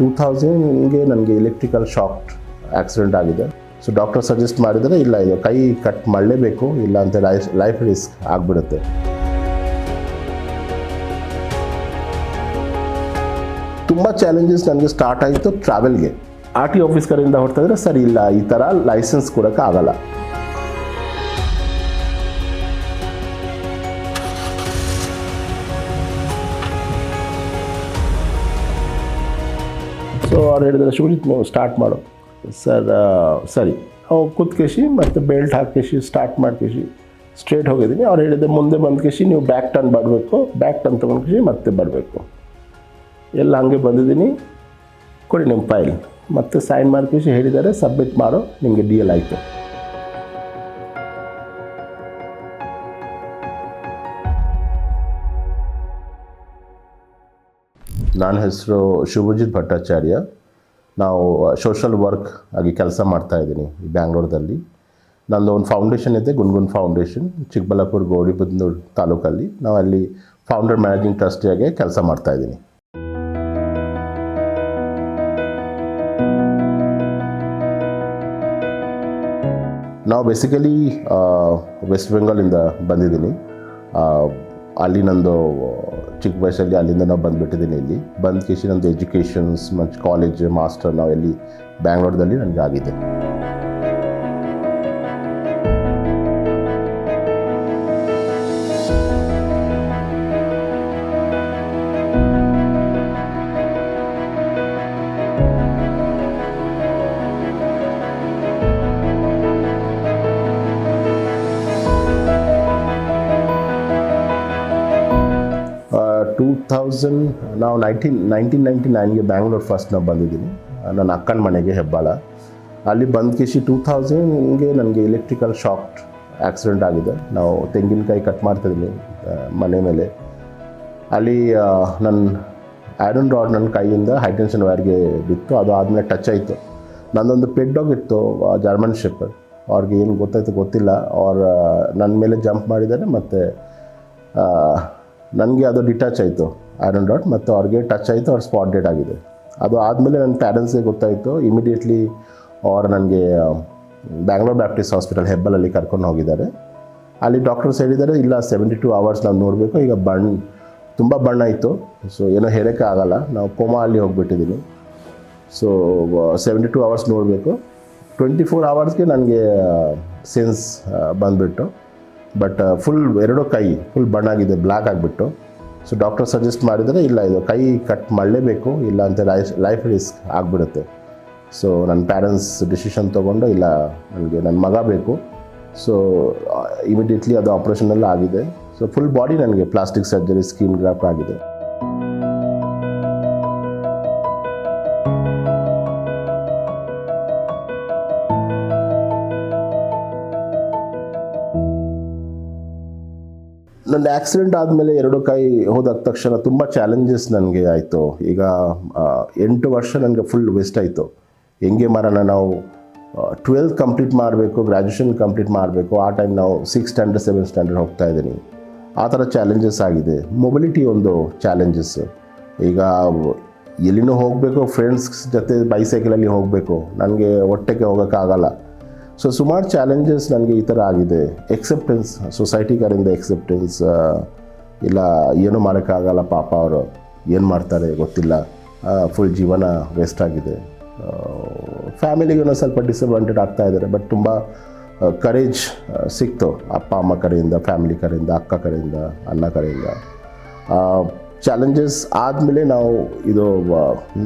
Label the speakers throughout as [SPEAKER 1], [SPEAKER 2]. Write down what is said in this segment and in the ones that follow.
[SPEAKER 1] Two ತೌಸಂಡ್ಗೆ ನನಗೆ electrical shock accident ಆಗಿದೆ. ಸೊ ಡಾಕ್ಟರ್ ಸಜೆಸ್ಟ್ ಮಾಡಿದರೆ ಇಲ್ಲ, ಇದು ಕೈ ಕಟ್ ಮಾಡಲೇಬೇಕು, ಇಲ್ಲ ಅಂತ ಲೈಫ್ ಲೈಫ್ ರಿಸ್ಕ್ ಆಗಿಬಿಡುತ್ತೆ. ತುಂಬ ಚಾಲೆಂಜಸ್ ನನಗೆ ಸ್ಟಾರ್ಟ್ ಆಯಿತು ಟ್ರಾವೆಲ್ಗೆ ಆರ್ ಟಿ ಆಫೀಸ್ ಕಡೆಯಿಂದ ಸರಿ, ಇಲ್ಲ, ಈ ಥರ ಲೈಸೆನ್ಸ್ ಕೊಡೋಕ್ಕೆ ಅವ್ರು ಹೇಳಿದ್ರೆ ಶಿವಜಿತ್ ಸ್ಟಾರ್ಟ್ ಮಾಡು. ಸರ್ ಸರಿ. ಅವು ಕೂತ್ಕೇಶಿ ಮತ್ತು ಬೆಲ್ಟ್ ಹಾಕೇಶಿ ಸ್ಟಾರ್ಟ್ ಮಾಡ್ಕೇಶಿ ಸ್ಟ್ರೇಟ್ ಹೋಗಿದ್ದೀನಿ. ಅವ್ರು ಹೇಳಿದ್ದೆ ಮುಂದೆ ಬಂದ್ಕೇಶಿ ನೀವು ಬ್ಯಾಕ್ ಟರ್ನ್ ಬರಬೇಕು. ಬ್ಯಾಕ್ ಟರ್ನ್ ತೊಗೊಂಡ್ಕೇಶಿ ಮತ್ತೆ ಬರಬೇಕು. ಎಲ್ಲ ಹಂಗೆ ಬಂದಿದ್ದೀನಿ. ಕೊಡಿ ನಿಮ್ಮ ಫೈಲ್ ಮತ್ತೆ ಸೈನ್ ಮಾಡ್ಕೇಶಿ ಹೇಳಿದ್ದಾರೆ ಸಬ್ಮಿಟ್ ಮಾಡೋ. ನಿಮಗೆ ಡಿ ಎಲ್ ಆಯಿತು. ನನ್ನ ಹೆಸರು ಶುಭಜಿತ್ ಭಟ್ಟಾಚಾರ್ಯ. ನಾವು ಸೋಷಲ್ ವರ್ಕ್ ಆಗಿ ಕೆಲಸ ಮಾಡ್ತಾ ಇದ್ದೀನಿ ಬ್ಯಾಂಗ್ಳೂರ್ದಲ್ಲಿ. ನಂದು ಒಂದು ಫೌಂಡೇಶನ್ ಇದೆ, ಗುನ್ಗುನ್ ಫೌಂಡೇಶನ್ ಚಿಕ್ಕಬಳ್ಳಾಪುರ ಗೌರಿಬಂದೂರು ತಾಲೂಕಲ್ಲಿ. ನಾವು ಅಲ್ಲಿ ಫೌಂಡರ್ ಮ್ಯಾನೇಜಿಂಗ್ ಟ್ರಸ್ಟಿಯಾಗಿ ಕೆಲಸ ಮಾಡ್ತಾ ಇದ್ದೀನಿ. ನಾವು ಬೇಸಿಕಲಿ ವೆಸ್ಟ್ ಬೆಂಗಾಲಿಂದ ಬಂದಿದ್ದೀನಿ. ಅಲ್ಲಿ ನಂದು, ಚಿಕ್ಕ ವಯಸ್ಸಲ್ಲಿ ಅಲ್ಲಿಂದ ನಾವು ಬಂದುಬಿಟ್ಟಿದ್ದೀನಿ ಇಲ್ಲಿ. ಬಂದ ಕೇಸಿ ನಂದು ಎಜುಕೇಷನ್ಸ್ ಮತ್ತು ಕಾಲೇಜ್ ಮಾಸ್ಟರ್ ನಾವು ಎಲ್ಲಿ ಬ್ಯಾಂಗ್ಳೂರ್ದಲ್ಲಿ ನನಗೆ ತೌಸಂಡ್ ನಾವು ನೈನ್ಟೀನ್ ನೈನ್ಟೀನ್ ನೈಂಟಿ ನೈನ್ಗೆ ಬ್ಯಾಂಗ್ಳೂರ್ ಫಸ್ಟ್ ನಾವು ಬಂದಿದ್ದೀನಿ ನನ್ನ ಅಕ್ಕನ ಮನೆಗೆ ಹೆಬ್ಬಾಳ. ಅಲ್ಲಿ ಬಂದ ಕೇಸಿ ಟೂ ಥೌಸಂಡ್ಗೆ ನನಗೆ ಎಲೆಕ್ಟ್ರಿಕಲ್ ಶಾಕ್ ಆಕ್ಸಿಡೆಂಟ್ ಆಗಿದೆ. ನಾವು ತೆಂಗಿನಕಾಯಿ ಕಟ್ ಮಾಡ್ತಿದ್ದೀನಿ ಆ, ಮನೆ ಮೇಲೆ. ಅಲ್ಲಿ ನನ್ನ ಐರನ್ ರಾಡ್ ನನ್ನ ಕೈಯಿಂದ ಹೈಟೆನ್ಷನ್ ವೈರ್ಗೆ ಬಿತ್ತು. ಅದು ಆದಮೇಲೆ ಟಚ್ ಆಯಿತು. ನನ್ನೊಂದು ಪೆಡ್ ಡಾಗ್ ಇತ್ತು ಜರ್ಮನ್ ಶಿಪ್ ಅವ್ರಿಗೆ ಏನು ಗೊತ್ತಾಯ್ತು ಗೊತ್ತಿಲ್ಲ. ಅವ್ರ ನನ್ನ ಮೇಲೆ ಜಂಪ್ ಮಾಡಿದ್ದಾರೆ ಮತ್ತು ನನಗೆ ಅದು ಡಿಟ್ಯಾಚ್ ಆಯಿತು. ಐರನ್ ಡಾಟ್ ಮತ್ತು ಅವ್ರಿಗೆ ಟಚ್ ಆಯಿತು, ಅವ್ರು ಸ್ಪಾಟ್ ಡೇಟ್ ಆಗಿದೆ. ಅದು ಆದಮೇಲೆ ನನ್ನ ಪ್ಯಾರೆಂಟ್ಸ್ಗೆ ಗೊತ್ತಾಯಿತು. ಇಮಿಡಿಯೇಟ್ಲಿ ಅವ್ರು ನನಗೆ ಬ್ಯಾಂಗ್ಳೂರ್ ಬ್ಯಾಪ್ಟಿಸ್ಟ್ ಹಾಸ್ಪಿಟಲ್ ಹೆಬ್ಬಲಲ್ಲಿ ಕರ್ಕೊಂಡು ಹೋಗಿದ್ದಾರೆ. ಅಲ್ಲಿ ಡಾಕ್ಟರ್ಸ್ ಹೇಳಿದ್ದಾರೆ, ಇಲ್ಲ ಸೆವೆಂಟಿ ಟು ಅವರ್ಸ್ ನಾವು ನೋಡಬೇಕು. ಈಗ ಬಣ್ಣ ತುಂಬ ಬಣ್ಣ ಇತ್ತು ಸೊ ಏನೋ ಹೇಳೋಕ್ಕೆ ಆಗಲ್ಲ. ನಾವು ಕೋಮಾ ಅಲ್ಲಿ ಹೋಗಿಬಿಟ್ಟಿದ್ದೀನಿ ಸೊ ಸೆವೆಂಟಿ ಟು ಅವರ್ಸ್ ನೋಡಬೇಕು. ಟ್ವೆಂಟಿ ಫೋರ್ ಅವರ್ಸ್ಗೆ ನನಗೆ ಸೆನ್ಸ್ ಬಂದುಬಿಟ್ಟು. ಬಟ್ ಫುಲ್ ಎರಡು ಕೈ ಫುಲ್ ಬಣ್ಣಾಗಿದೆ ಬ್ಲ್ಯಾಕ್ ಆಗಿಬಿಟ್ಟು. ಸೊ ಡಾಕ್ಟರ್ ಸಜೆಸ್ಟ್ ಮಾಡಿದರೆ ಇಲ್ಲ, ಇದು ಕೈ ಕಟ್ ಮಾಡಲೇಬೇಕು, ಇಲ್ಲ ಅಂತ ಲೈಫ್ ಲೈಫ್ ರಿಸ್ಕ್ ಆಗಿಬಿಡುತ್ತೆ. ಸೊ ನನ್ನ ಪ್ಯಾರೆಂಟ್ಸ್ ಡಿಸಿಷನ್ ತೊಗೊಂಡು, ಇಲ್ಲ, ನನಗೆ ನನ್ನ ಮಗ ಬೇಕು. ಸೊ ಇಮಿಡಿಯೇಟ್ಲಿ ಅದು ಆಪ್ರೇಷನೆಲ್ಲ ಆಗಿದೆ. ಸೊ ಫುಲ್ ಬಾಡಿ ನನಗೆ ಪ್ಲಾಸ್ಟಿಕ್ ಸರ್ಜರಿ ಸ್ಕಿನ್ ಗ್ರಾಫ್ಟ್ ಆಗಿದೆ. ನನ್ನ ಆಕ್ಸಿಡೆಂಟ್ ಆದಮೇಲೆ ಎರಡು ಕೈ ಹೋದ ತಕ್ಷಣ ತುಂಬ ಚಾಲೆಂಜಸ್ ನನಗೆ ಆಯಿತು. ಈಗ ಎಂಟು ವರ್ಷ ನನಗೆ ಫುಲ್ ವೇಸ್ಟ್ ಆಯಿತು. ಹೆಂಗೆ ಮಾಡೋಣ ನಾವು ಟ್ವೆಲ್ತ್ ಕಂಪ್ಲೀಟ್ ಮಾಡಬೇಕು ಗ್ರ್ಯಾಜುಯೇಷನ್ ಕಂಪ್ಲೀಟ್ ಮಾಡಬೇಕು, ಆ ಟೈಮ್ ನಾವು ಸಿಕ್ಸ್ ಸ್ಟ್ಯಾಂಡರ್ಡ್ ಸೆವೆನ್ ಸ್ಟ್ಯಾಂಡರ್ಡ್ ಹೋಗ್ತಾ ಇದ್ದೀನಿ. ಆ ಥರ ಚಾಲೆಂಜಸ್ ಆಗಿದೆ. ಮೊಬಿಲಿಟಿ ಒಂದು ಚಾಲೆಂಜಸ್ ಈಗ, ಎಲ್ಲಿನೂ ಹೋಗಬೇಕು ಫ್ರೆಂಡ್ಸ್ ಜೊತೆ ಬೈಸೈಕಲಲ್ಲಿ ಹೋಗಬೇಕು. ನನಗೆ ಹೊಟ್ಟೆಗೆ ಹೋಗೋಕ್ಕಾಗಲ್ಲ. ಸೊ ಸುಮಾರು ಚಾಲೆಂಜಸ್ ನನಗೆ ಈ ಥರ ಆಗಿದೆ. ಎಕ್ಸೆಪ್ಟೆನ್ಸ್ ಸೊಸೈಟಿ ಕಡೆಯಿಂದ ಎಕ್ಸೆಪ್ಟೆನ್ಸ್ ಇಲ್ಲ, ಏನೂ ಮಾಡೋಕ್ಕಾಗಲ್ಲ ಪಾಪ ಅವರು. ಏನು ಮಾಡ್ತಾರೆ ಗೊತ್ತಿಲ್ಲ. ಫುಲ್ ಜೀವನ ವೇಸ್ಟ್ ಆಗಿದೆ. ಫ್ಯಾಮಿಲಿಗೆ ಸ್ವಲ್ಪ ಡಿಸಡ್ವಾಂಟೇಜ್ ಆಗ್ತಾ ಇದ್ದಾರೆ ಬಟ್ ತುಂಬ ಕರೇಜ್ ಸಿಕ್ತು. ಅಪ್ಪ, ಅಮ್ಮ ಕಡೆಯಿಂದ ಫ್ಯಾಮಿಲಿ ಕಡೆಯಿಂದ, ಅಕ್ಕ ಕಡೆಯಿಂದ, ಅಣ್ಣ ಕಡೆಯಿಂದ. ಚಾಲೆಂಜಸ್ ಆದಮೇಲೆ ನಾವು ಇದು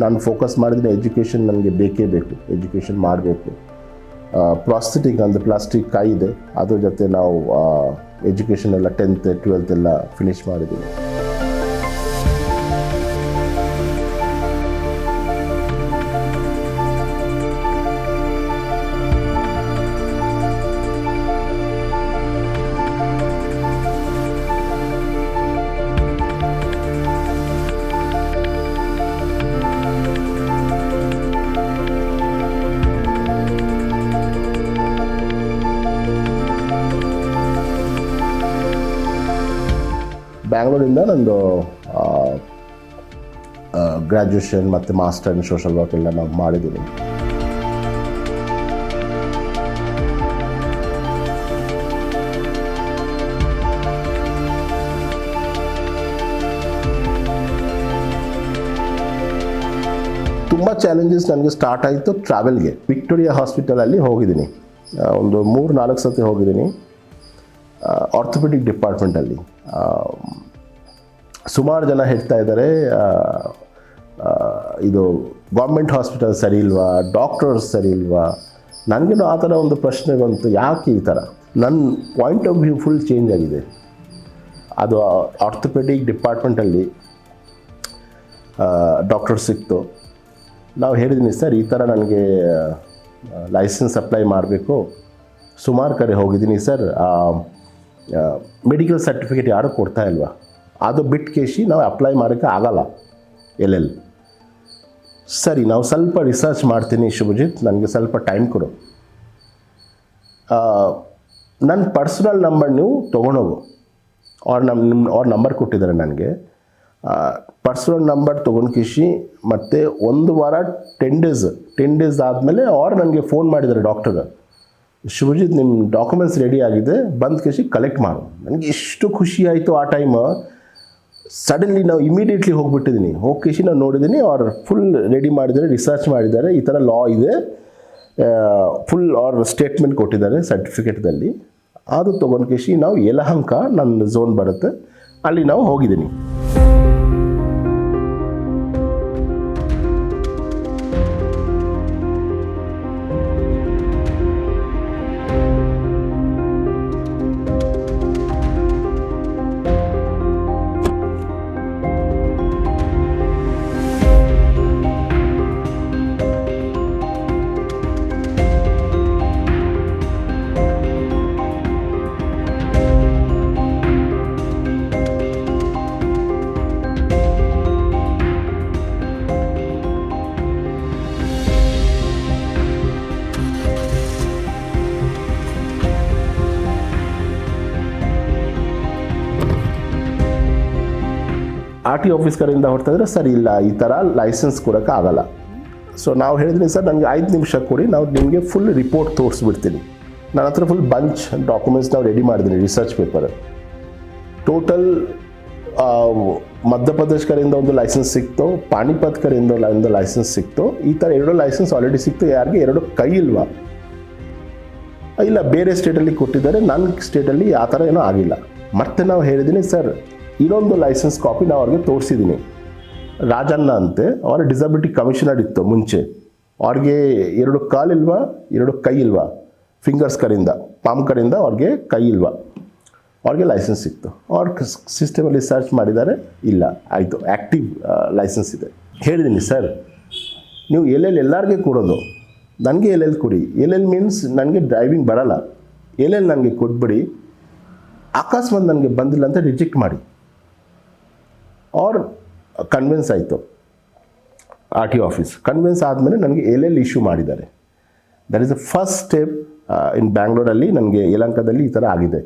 [SPEAKER 1] ನಾನು ಫೋಕಸ್ ಮಾಡಿದರೆ ಎಜುಕೇಷನ್ ನನಗೆ ಬೇಕೇ ಬೇಕು. ಎಜುಕೇಷನ್ ಮಾಡಬೇಕು. ಪ್ರಾಸ್ಥೆಟಿಕ್ ಅಂದರೆ ಪ್ಲಾಸ್ಟಿಕ್ ಕೈ ಇದೆ. ಅದ್ರ ಜೊತೆ ನಾವು ಎಜುಕೇಷನ್ ಎಲ್ಲ ಟೆಂತ್ ಟ್ವೆಲ್ತ್ ಎಲ್ಲ ಫಿನಿಷ್ ಮಾಡಿದ್ದೀವಿ. ಬ್ಯಾಂಗ್ಳೂರಿಂದ ನಂದು ಗ್ರ್ಯಾಜುಯೇಷನ್ ಮತ್ತು ಮಾಸ್ಟರ್ ಇನ್ ಸೋಷಲ್ ವರ್ಕ್ ಎಲ್ಲ ನಾವು ಮಾಡಿದ್ದೀನಿ ತುಂಬ ಚಾಲೆಂಜಸ್ ನನಗೆ ಸ್ಟಾರ್ಟ್ ಆಯಿತು ಟ್ರಾವೆಲ್ಗೆ ವಿಕ್ಟೋರಿಯಾ ಹಾಸ್ಪಿಟಲಲ್ಲಿ ಹೋಗಿದ್ದೀನಿ. ಒಂದು ಮೂರು ನಾಲ್ಕು ಸತಿ ಹೋಗಿದ್ದೀನಿ ಆರ್ಥೋಪೆಡಿಕ್ ಡಿಪಾರ್ಟ್ಮೆಂಟಲ್ಲಿ ಸುಮಾರು ಜನ ಹೇಳ್ತಾ ಇದ್ದಾರೆ ಇದು ಗೌರ್ಮೆಂಟ್ ಹಾಸ್ಪಿಟಲ್ ಸರಿ ಇಲ್ವಾ ಡಾಕ್ಟರ್ಸ್ ಸರಿ ಇಲ್ವಾ? ನನಗೇನು ಆ ಥರ ಒಂದು ಪ್ರಶ್ನೆ ಬಂತು, ಯಾಕೆ ಈ ಥರ? ನನ್ನ point of view full change ಆಗಿದೆ. ಅದು ಆರ್ಥೋಪೆಡಿಕ್ ಡಿಪಾರ್ಟ್ಮೆಂಟಲ್ಲಿ ಡಾಕ್ಟರ್ ಸಿಕ್ತು. ನಾವು ಹೇಳಿದ್ದೀನಿ ಸರ್, ಈ ಥರ ನನಗೆ ಲೈಸೆನ್ಸ್ ಅಪ್ಲೈ ಮಾಡಬೇಕು. ಸುಮಾರು ಕಡೆ ಹೋಗಿದ್ದೀನಿ, ಸರ್ ಮೆಡಿಕಲ್ ಸರ್ಟಿಫಿಕೇಟ್ ಯಾರೂ ಕೊಡ್ತಾ ಇಲ್ವಾ? ಅದು ಬಿಟ್ಟು ಕೇಸಿ ನಾವು ಅಪ್ಲೈ ಮಾಡೋಕ್ಕೆ ಆಗಲ್ಲ ಎಲ್ಲೆಲ್ಲಿ. ಸರಿ, ನಾವು ಸ್ವಲ್ಪ ರಿಸರ್ಚ್ ಮಾಡ್ತೀನಿ ಶುಭಜಿತ್, ನನಗೆ ಸ್ವಲ್ಪ ಟೈಮ್ ಕೊಡು. ನನ್ನ ಪರ್ಸ್ನಲ್ ನಂಬರ್ ನೀವು ತೊಗೊಂಡೋಗು ಅವ್ರ ನಮ್ಮ ನಿಮ್ಮ ಅವ್ರ ನಂಬರ್ ಕೊಟ್ಟಿದ್ದಾರೆ ನನಗೆ. ಪರ್ಸ್ನಲ್ ನಂಬರ್ ತೊಗೊಂಡು ಕಿಶಿ, ಮತ್ತು ಒಂದು ವಾರ ಟೆನ್ ಡೇಸ್ ಟೆನ್ ಡೇಸ್ ಆದಮೇಲೆ ಅವ್ರು ನನಗೆ ಫೋನ್ ಮಾಡಿದ್ದಾರೆ ಡಾಕ್ಟರ್ ಶಿವಜಿತ್ ನಿಮ್ಮ ಡಾಕ್ಯುಮೆಂಟ್ಸ್ ರೆಡಿ ಆಗಿದೆ, ಬಂದು ಕಿಶಿ ಕಲೆಕ್ಟ್ ಮಾಡು. ನನಗೆ ಎಷ್ಟು ಖುಷಿ ಆಯಿತು ಆ ಟೈಮ್ ಸಡನ್ಲಿ ನಾವು ಇಮಿಡಿಯೇಟ್ಲಿ ಹೋಗ್ಬಿಟ್ಟಿದ್ದೀನಿ ಹೋಗಿ ನಾವು ನೋಡಿದ್ದೀನಿ ಅವ್ರು ಫುಲ್ ರೆಡಿ ಮಾಡಿದ್ದಾರೆ ರಿಸರ್ಚ್ ಮಾಡಿದ್ದಾರೆ. ಈ ಥರ ಲಾ ಇದೆ. ಫುಲ್ ಅವ್ರ ಸ್ಟೇಟ್ಮೆಂಟ್ ಕೊಟ್ಟಿದ್ದಾರೆ ಸರ್ಟಿಫಿಕೇಟ್ದಲ್ಲಿ ಅದು ತೊಗೊಂಡು ಕೇಶಿ ನಾವು ಯಲಹಂಕ, ನನ್ನ ಝೋನ್ ಬರುತ್ತೆ. ಅಲ್ಲಿ ನಾವು ಹೋಗಿದ್ದೀನಿ ಆರ್ ಟಿ ಆಫೀಸ್ ಕಡೆಯಿಂದ ಹೊರತಾ ಇದ್ರೆ ಸರ್ ಇಲ್ಲ, ಈ ಥರ ಲೈಸೆನ್ಸ್ ಕೊಡೋಕೆ ಆಗಲ್ಲ. ಸೊ ನಾವು ಹೇಳಿದ್ರಿ ಸರ್, ನನಗೆ ಐದು ನಿಮಿಷ ಕೊಡಿ, ನಾವು ನಿಮಗೆ ಫುಲ್ ರಿಪೋರ್ಟ್ ತೋರಿಸ್ಬಿಡ್ತೀನಿ. ನನ್ನ ಹತ್ರ ಫುಲ್ ಬಂಚ್ ಡಾಕ್ಯುಮೆಂಟ್ಸ್ ನಾವು ರೆಡಿ ಮಾಡಿದ್ದೀನಿ ರಿಸರ್ಚ್ ಪೇಪರ್ ಟೋಟಲ್ ಮಧ್ಯಪ್ರದೇಶ್ ಕಡೆಯಿಂದ ಒಂದು ಲೈಸೆನ್ಸ್ ಸಿಕ್ತು ಪಾಣಿಪತ್ ಕಡೆಯಿಂದ ಒಂದು ಲೈಸೆನ್ಸ್ ಸಿಕ್ತು. ಈ ಥರ ಎರಡು ಲೈಸೆನ್ಸ್ ಆಲ್ರೆಡಿ ಸಿಕ್ತು, ಯಾರಿಗೆ ಎರಡು ಕೈ ಇಲ್ವಾ? ಇಲ್ಲ, ಬೇರೆ ಸ್ಟೇಟಲ್ಲಿ ಕೊಟ್ಟಿದ್ದಾರೆ ನನ್ನ ಸ್ಟೇಟಲ್ಲಿ ಆ ಥರ ಏನೂ ಆಗಿಲ್ಲ. ಮತ್ತೆ ನಾವು ಹೇಳಿದ್ದೀನಿ ಸರ್ ಇನ್ನೊಂದು ಲೈಸೆನ್ಸ್ ಕಾಪಿ ನಾವು ಅವ್ರಿಗೆ ತೋರಿಸಿದ್ದೀನಿ ರಾಜಣ್ಣ ಅಂತೆ, ಅವರ ಡಿಸಬಿಲಿಟಿ ಕಮಿಷನರ್ ಇತ್ತು ಮುಂಚೆ. ಅವ್ರಿಗೆ ಎರಡು ಕಾಲಿಲ್ವಾ ಎರಡು ಕೈ ಇಲ್ವಾ? ಫಿಂಗರ್ಸ್ ಕಡೆಯಿಂದ ಪಾಮ್ ಕಡೆಯಿಂದ ಅವ್ರಿಗೆ ಕೈ ಇಲ್ವಾ? ಅವ್ರಿಗೆ ಲೈಸೆನ್ಸ್ ಸಿಕ್ತು. ಅವ್ರ ಸಿಸ್ಟಮಲ್ಲಿ ಸರ್ಚ್ ಮಾಡಿದ್ದಾರೆ, ಇಲ್ಲ, ಆಯಿತು ಆ್ಯಕ್ಟಿವ್ ಲೈಸೆನ್ಸ್ ಇದೆ. ಹೇಳಿದ್ದೀನಿ ಸರ್, ನೀವು ಎಲ್ಲೆಲ್ಲಿ ಎಲ್ಲರಿಗೆ ಕೊಡೋದು? ನನಗೆ ಎಲ್ಲೆಲ್ಲಿ ಕೊಡಿ? ಎಲ್ಲೆಲ್ಲಿ ಮೀನ್ಸ್ ನನಗೆ ಡ್ರೈವಿಂಗ್ ಬರಲ್ಲ. ಎಲ್ಲೆಲ್ಲಿ ನನಗೆ ಕೊಟ್ಬಿಡಿ? ಆಕಸ್ಮಾತ್ ನನಗೆ ಬಂದಿಲ್ಲ ಅಂತ ರಿಜೆಕ್ಟ್ ಮಾಡಿ. ಆರ್ ಕನ್ವಿನ್ಸ್ ಆಯಿತು. R T office. ಕನ್ವಿನ್ಸ್ ಆದಮೇಲೆ ನನಗೆ ಎಲ್ಲೆಲ್ಲಿ ಇಶ್ಯೂ ಮಾಡಿದ್ದಾರೆ. That is a first step in ಬ್ಯಾಂಗ್ಳೂರಲ್ಲಿ ನನಗೆ ಯಲಂಕದಲ್ಲಿ ಈ ಥರ ಆಗಿದೆ.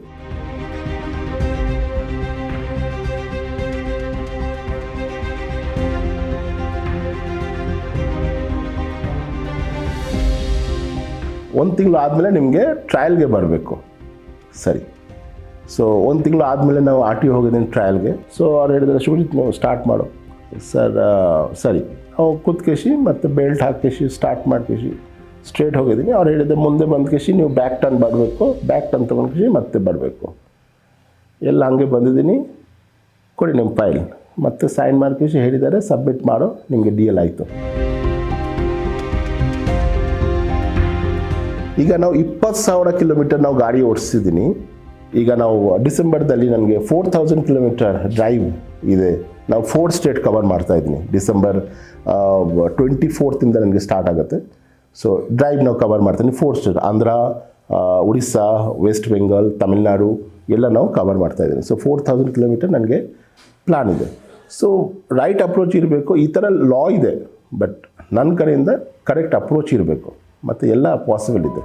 [SPEAKER 1] ಒಂದು ತಿಂಗಳು ಆದಮೇಲೆ ನಿಮಗೆ ಟ್ರಯಲ್ಗೆ ಬರಬೇಕು. ಸರಿ. ಸೊ ಒಂದು ತಿಂಗಳು ಆದಮೇಲೆ ನಾವು ಆರ್ ಟಿ ಹೋಗಿದ್ದೀನಿ ಟ್ರಯಲ್ಗೆ ಸೊ ಅವ್ರು ಹೇಳಿದ್ರೆ, ಶುಭಜಿತ್, ನೀವು ಸ್ಟಾರ್ಟ್ ಮಾಡು. ಸರ್. ಸರಿ ಅವು ಕೂತ್ಕೇಶಿ ಮತ್ತು ಬೆಲ್ಟ್ ಹಾಕೇಶಿ ಸ್ಟಾರ್ಟ್ ಮಾಡ್ಕೇಶಿ ಸ್ಟ್ರೇಟ್ ಹೋಗಿದ್ದೀನಿ. ಅವ್ರು ಹೇಳಿದ್ರೆ, ಮುಂದೆ ಬಂದ್ಕೇಶಿ ನೀವು ಬ್ಯಾಕ್ ಟರ್ನ್ ಬರಬೇಕು. ಬ್ಯಾಕ್ ಟರ್ನ್ ತೊಗೊಂಡ್ಕೇಶಿ ಮತ್ತೆ ಬರಬೇಕು. ಎಲ್ಲ ಹಂಗೆ ಬಂದಿದ್ದೀನಿ. ಕೊಡಿ ನಿಮ್ಮ ಫೈಲ್ ಮತ್ತು ಸೈನ್ ಮಾಡ್ಕೇಶಿ ಹೇಳಿದ್ದಾರೆ ಸಬ್ಮಿಟ್ ಮಾಡೋ. ನಿಮಗೆ ಡಿ ಎಲ್ ಆಯಿತು. ಈಗ ನಾವು ಇಪ್ಪತ್ತು ಸಾವಿರ ಕಿಲೋಮೀಟರ್ ನಾವು ಗಾಡಿ ಓಡಿಸಿದ್ದೀನಿ. ಈಗ ನಾವು ಡಿಸೆಂಬರ್ದಲ್ಲಿ ನನಗೆ ಫೋರ್ ತೌಸಂಡ್ ಕಿಲೋಮೀಟರ್ ಡ್ರೈವ್ ಇದೆ. ನಾವು ಫೋರ್ ಸ್ಟೇಟ್ ಕವರ್ ಮಾಡ್ತಾ ಇದ್ದೀನಿ. ಡಿಸೆಂಬರ್ ಟ್ವೆಂಟಿ ಫೋರ್ತಿಂದ ನನಗೆ ಸ್ಟಾರ್ಟ್ ಆಗುತ್ತೆ. ಸೊ ಡ್ರೈವ್ ನಾವು ಕವರ್ ಮಾಡ್ತೀನಿ four state Andhra Odisha west Bengal Tamil Nadu ಎಲ್ಲ ನಾವು ಕವರ್ ಮಾಡ್ತಾ ಇದ್ದೀನಿ. ಸೊ ಫೋರ್ ತೌಸಂಡ್ ಕಿಲೋಮೀಟರ್ ನನಗೆ ಪ್ಲ್ಯಾನ್ ಇದೆ. ಸೊ ರೈಟ್ ಅಪ್ರೋಚ್ ಇರಬೇಕು. ಈ ಥರ ಲಾ ಇದೆ ಬಟ್ ನನ್ನ ಕಡೆಯಿಂದ ಕರೆಕ್ಟ್ ಅಪ್ರೋಚ್ ಇರಬೇಕು. ಮತ್ತು ಎಲ್ಲ ಪಾಸಿಬಲ್ ಇದೆ.